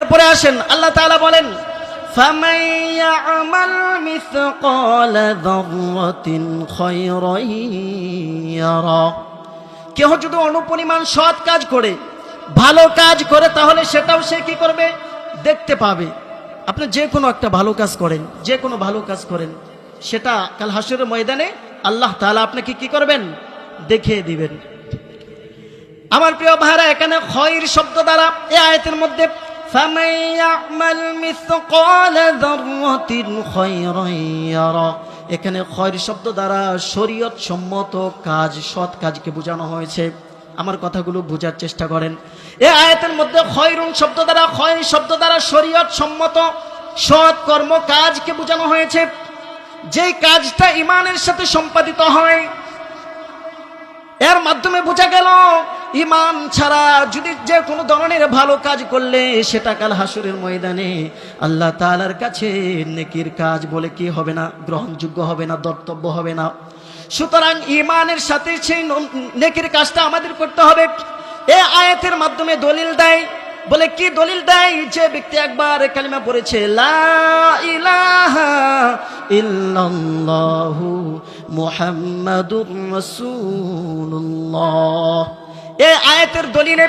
পরে আসেন আল্লাহ তাআলা বলেন فَمَن يَعْمَلْ مِثْقَالَ ذَرَّةٍ خَيْرًا يَرَهُ কেহ যদি অনুপরিমাণ সৎ কাজ করে ভালো কাজ করে তাহলে সেটাও সে কি করবে দেখতে পাবে আপনি যে কোনো একটা ভালো কাজ করেন যে কোনো ভালো কাজ করেন সেটা কাল হাসুরের ময়দানে আল্লাহ তাআলা আপনাকে কি করবেন দেখিয়ে দিবেন আমার প্রিয় ভাইরা এখানে খয়ের শব্দ দ্বারা এই আয়াতের মধ্যে فَمَن يَعْمَلْ مِثْقَالَ ذَرَّةٍ خَيْرًا يَرَهُ এখানে খয়ের শব্দ দ্বারা শরীয়ত সম্মত কাজ সৎ কাজকে বোঝানো হয়েছে আমার কথাগুলো বোঝার চেষ্টা করেন এই আয়াতের মধ্যে খয়রুন শব্দ দ্বারা খয় শব্দ দ্বারা শরীয়ত সম্মত সৎ কর্ম কাজকে বোঝানো হয়েছে যেই কাজটা ইমানের সাথে সম্পাদিত হয় এর মাধ্যমে বোঝা গেল ইমান ছাড়া যদি যে কোনো ধরনের ভালো কাজ করলে সেটা কাল হাসুরের ময়দানে আল্লাহ তাআলার কাছে নেকির কাজ বলে কি হবে না? গ্রহণযোগ্য হবে না দর্তব্য হবে না। সুতরাং ইমানের সাথে সেই নেকির কাজটা আমাদের করতে হবে। এ আয়াতের মাধ্যমে দলিল দেয়। বলে কি দলিল দেয়? যে ব্যক্তি একবার কালিমা পড়েছে মুহাম্মাদুর রাসূলুল্লাহ। এই আয়াতের দলিলে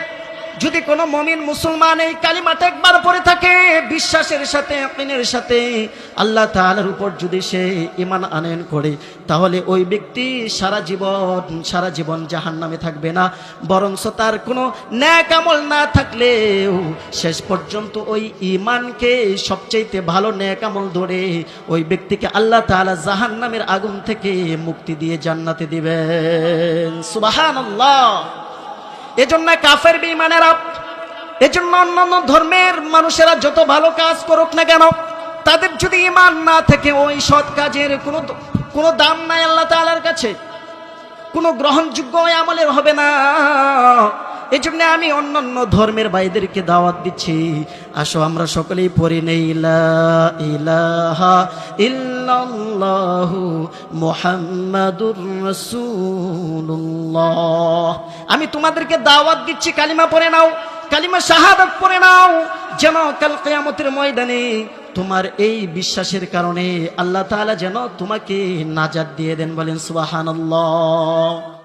যদি কোনো মমিন মুসলমান এই কালিমাটা একবার পরে থাকে, বিশ্বাসের সাথে, আকিনের সাথে, আল্লাহ তাআলার উপর যদি সে ইমান আনয়ন করে, তাহলে ওই ব্যক্তি সারা জীবন সারা জীবন জাহান নামে থাকবে না। বরঞ্চ তার কোনো ন্যাক আমল না থাকলেও শেষ পর্যন্ত ওই ইমানকে সবচাইতে ভালো ন্যাক আমল ধরে ওই ব্যক্তিকে আল্লাহ তাআলা জাহান নামের আগুন থেকে মুক্তি দিয়ে জান্নাতে দিবেন। সুবহানাল্লাহ। এজন্য কাফের বেঈমানেরা, এজন্য অন্যান্য ধর্মের মানুষেরা যত ভালো কাজ করুক না কেন, তাদের যদি ইমান না থাকে ওই সৎ কাজের কোনো কোনো দাম নাই আল্লাহ তালার কাছে, কোনো গ্রহণযোগ্য আমলের হবে না। এই জন্য আমি অন্যান্য ধর্মের ভাইদেরকে দাওয়াত দিচ্ছি। আসো, আমরা সকলেই পড়ি নেই। ইলাহা আমি তোমাদেরকে দাওয়াত দিচ্ছি, কালিমা পড়ে নাও, কালিমা শাহাদাত পড়ে নাও। যেন কাল কিয়ামতের ময়দানে তোমার এই বিশ্বাসের কারণে আল্লাহ তাআলা যেন তোমাকে নাজাত দিয়ে দেন, বলেন সুবহানাল্লাহ।